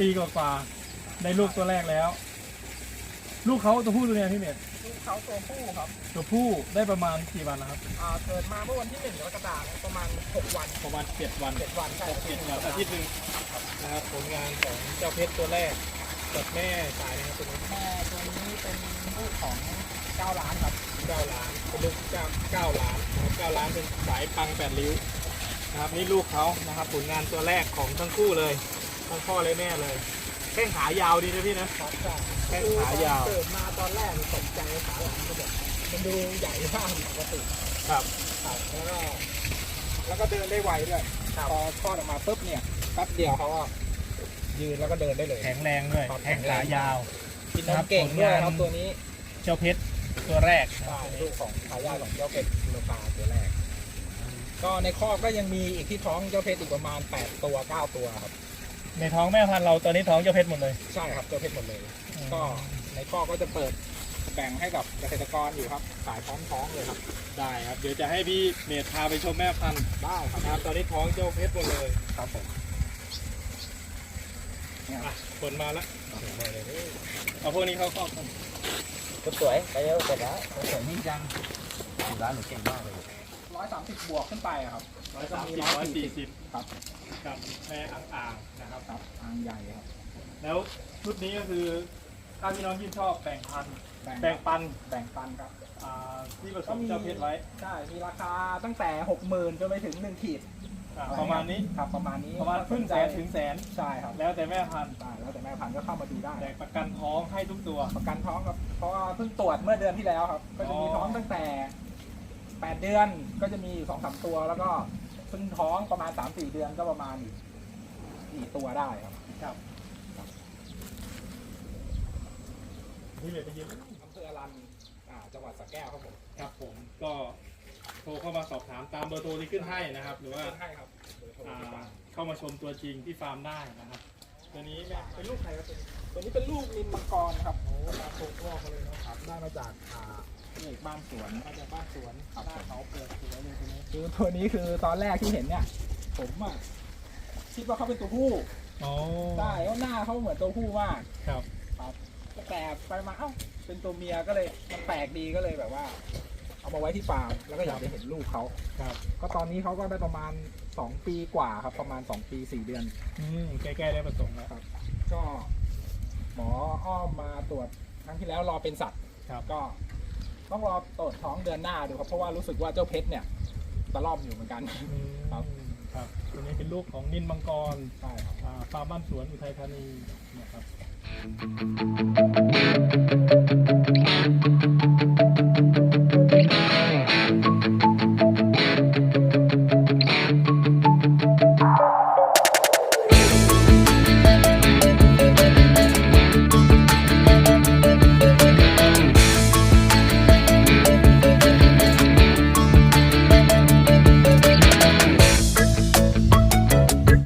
ปีกว่าๆได้ลูกตัวแรกแล้ว ลูกเขาตัวผู้ตัวเนี้ยพี่เมธลูกเขาตัวผู้ครับตัวผู้ได้ประมาณกี่วันนะครับอ่าเกิดมาเมื่อวันที่หนึ่งกรกฎาคมประมาณหกวันประมาณเจ็ดวันเจ็ดวันใช่เจ็ดวันอาทิตย์หนึ่งนะครับผลงานของเจ้าเพชรตัวแรกกับแม่สายนะครับตัวนี้แม่ตัวนี้เป็นลูกของเก้าล้านครับเก้าล้านเป็นลูกเก้าเก้าล้านนะครับเก้าล้านเป็นสายปังแปดริ้ว นะครับนี่ลูกเขานะครับ ผลงานตัวแรกของทั้งคู่เลยทั้งพ่อและแม่เลยแข้งขายาวดีนะพี่นะ ครับใช่แข้งขายาว เกิดมาตอนแรกตกใจขาหลังก็แบบมันดูใหญ่มากผิดปกติครับ ครับแล้วก็แล้วก็เดินได้ไวด้วยพอคลอดออกมาปุ๊บเนี่ยแป๊บเดียวเขาก็ยืนแล้วก็เดินได้เลย แข็งแรงด้วยครับ แข้งขายาว กินนมเก่งด้วยครับตัวนี้เจ้าเพชรตัวแรกใช่ลูกของทายาทของเจ้าเพชรโลกาตัวแรก ก็ในคอกก็ยังมีอีกที่ท้องเจ้าเพชรอีกประมาณ 8 ตัว 9 ตัวครับ ในท้องแม่พันธุ์เราตอนนี้ท้องเจ้าเพชรหมดเลย ใช่ครับเจ้าเพชรหมดเลย ก็ในคอกก็จะเปิดแบ่งให้กับเกษตรกรอยู่ครับสายท้องท้องเลยครับ ได้ครับ เดี๋ยวจะให้พี่เมธพาไปชมแม่พันธุ์ได้ครับนะครับตอนนี้ท้องเจ้าเพชรหมดเลยครับผมอะผลมาแล้วเอาพวกนี้เข้าคอกกัน คนสวยไปเร็วเสร็จแล้วคนสวยนิ่งจังร้านหนูเก่งมากเลย ร้อยสามสิบบวกขึ้นไปอะครับร้อยสามสิบร้อยสี่สิบครับกับแม่อ่างๆนะครับ ครับทางใหญ่ครับ แล้วชุดนี้ก็คือถ้าพี่น้องที่ชอบแบ่งพันธุ์แบ่งแบ่งปันแบ่งปันครับอ่าที่ผสมเจ้าเพชรไว้ใช่มีราคาตั้งแต่หกหมื่นจนไปถึงหนึ่งขีดอ่าประมาณนี้ครับประมาณนี้ประมาณครึ่งแสนถึงแสนใช่ครับ แล้วแต่แม่พันธุ์ใช่แล้วแต่แม่พันธุ์ก็เข้ามาดูได้แต่ประกันท้องให้ทุกตัวประกันท้องครับเพราะว่าเพิ่งตรวจเมื่อเดือนที่แล้วครับ ก็จะมีอ๋อท้องตั้งแต่ 8 เดือนก็จะมีอยู่สองสามตัวแล้วก็เพิ่งท้องประมาณ 3 4 เดือนก็ประมาณอีกสี่ตัวได้ครับครับพี่เมธไปยืนอำเภออรันอ่าจังหวัดสระแก้วครับผมครับผมก็โทรเข้ามาสอบถามตามเบอร์โทรที่ขึ้นให้นะครับ หรือว่าให้ครับเบอร์โทรอ่าติดต่อเข้ามาชมตัวจริงที่ฟาร์มได้นะครับตัวนี้แม่เป็นลูกใครครับตัวนี้ตัวนี้เป็นลูกนินมังกรครับโอ้ตาโตกพ่อเขาเลยนะครับได้มาจากอ่า เอกบ้านสวนมาจากบ้านสวนครับหน้าเขาเปิดสวยเลยตัวนี้คือตัวนี้คือตอนแรกที่เห็นเนี่ย ผมอะคิดว่าเขาเป็นตัวผู้อ๋อใช่เพราะหน้าเขาเหมือนตัวผู้มากครับแต่ไปมาเอ้าเป็นตัวเมียก็เลยมันแปลกดีก็เลยแบบว่า เอามาไว้ที่ฟาร์มแล้วก็อยากจะเห็นลูกเขาครับ ก็ตอนนี้เขาก็ได้ประมาณ 2 ปีกว่าครับ ประมาณ 2 ปี 4 เดือน อืมใกล้ๆได้ผสมแล้วก็หมออ้อมมาตรวจครั้งที่แล้วรอเป็นสัตว์ครับก็ ต้องรอตรวจท้องเดือนหน้าดูครับ เพราะว่ารู้สึกว่าเจ้าเพชรเนี่ยตะล่อมอยู่เหมือนกันอืมครับ ครับตัวนี้เป็นลูกของนินมังกรใช่ครับอ่าฟาร์มบ้านสวนอุทัยธานีนะครับเ